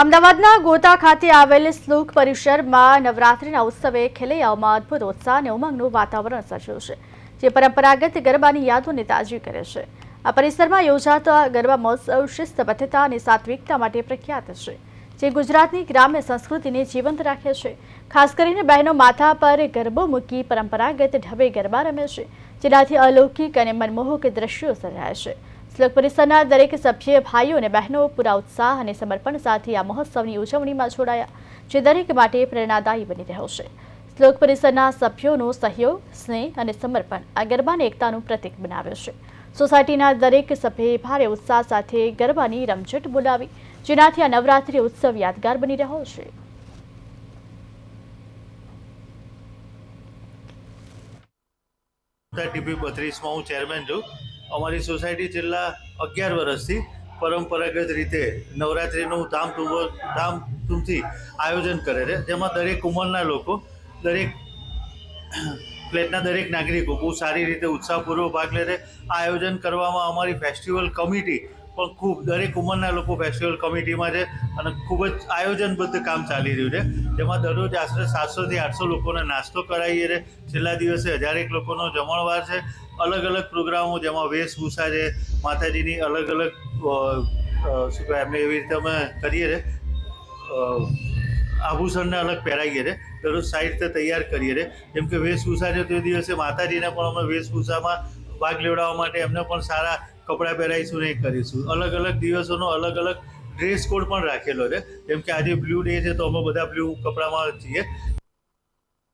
અમદાવાદના ગોતા ખાતે આવેલ શ્લોક પરિસરમાં નવરાત્રિના ઉત્સવે ખેલૈયાઓમાં અદભુત ઉત્સાહ અને ઉમંગનું વાતાવરણ સર્જ્યું છે, જે પરંપરાગત ગરબાની યાદોને તાજી કરે છે. આ પરિસરમાં યોજાતો ગરબા મહોત્સવ શિસ્તબદ્ધતા અને સાત્વિકતા માટે પ્રખ્યાત છે, જે ગુજરાતની ગ્રામ્ય સંસ્કૃતિને જીવંત રાખે છે. ખાસ કરીને બહેનો માથા પર ગરબો મૂકી પરંપરાગત ઢબે ગરબા રમે છે, જેનાથી અલૌકિક અને મનમોહક દ્રશ્યો સર્જાય છે. શ્લોક પરિસરના દરેક સભ્ય ભાઈઓ અને બહેનો પૂરા ઉત્સાહ અને સમર્પણ સાથે આ મહોત્સવની ઉજવણીમાં જોડાયા, જે દરેક માટે પ્રેરણાદાયી બની રહ્યો છે. શ્લોક પરિસરના સભ્યોનો સહયોગ, સ્નેહ અને સમર્પણ આ ગરબાને એકતાનું પ્રતીક બનાવ્યો છે. સોસાયટીના દરેક સભ્યે ભારે ઉત્સાહ સાથે ગરબાની રમઝટ બોલાવી, જેનાથી આ નવરાત્રિ ઉત્સવ યાદગાર બની રહ્યો છે. ટીપી બત્રીસમાં હું ચેરમેન છું. અમારી સોસાયટી છેલ્લા અગિયાર વર્ષથી પરંપરાગત રીતે નવરાત્રિનું ધામધૂમ ધામધૂમથી આયોજન કરે છે. જેમાં દરેક ઉંમરના લોકો, દરેક ફ્લેટના દરેક નાગરિકો બહુ સારી રીતે ઉત્સાહપૂર્વક ભાગ લે છે. આ આયોજન કરવામાં અમારી ફેસ્ટિવલ કમિટી પણ ખૂબ, દરેક ઉંમરના લોકો ફેસ્ટિવલ કમિટીમાં છે અને ખૂબ જ આયોજનબદ્ધ કામ ચાલી રહ્યું છે. જેમાં દરરોજ આશરે સાતસોથી આઠસો લોકોને નાસ્તો કરાવીએ છે છેલ્લા દિવસે હજારેક લોકોનો જમણવાર છે. અલગ અલગ પ્રોગ્રામો જેમાં વેશભૂષા છે, માતાજીની અલગ અલગ શું કહેવાય, એમને એવી રીતે અમે કરીએ છીએ. આભૂષણને અલગ પહેરાવીએ છીએ. દરરોજ સાઈડ રીતે તૈયાર કરીએ છીએ. જેમ કે વેશભૂષા છે તે દિવસે માતાજીને પણ અમે વેશભૂષામાં ભાગ લેવડાવવા માટે એમને પણ સારા કપડાં પહેરાવીશું ને એ કરીશું. અલગ અલગ દિવસોનો અલગ અલગ ડ્રેસ કોડ પણ રાખેલો છે. જેમ કે આજે બ્લુ ડે છે તો અમે બધા બ્લુ કપડામાં છીએ.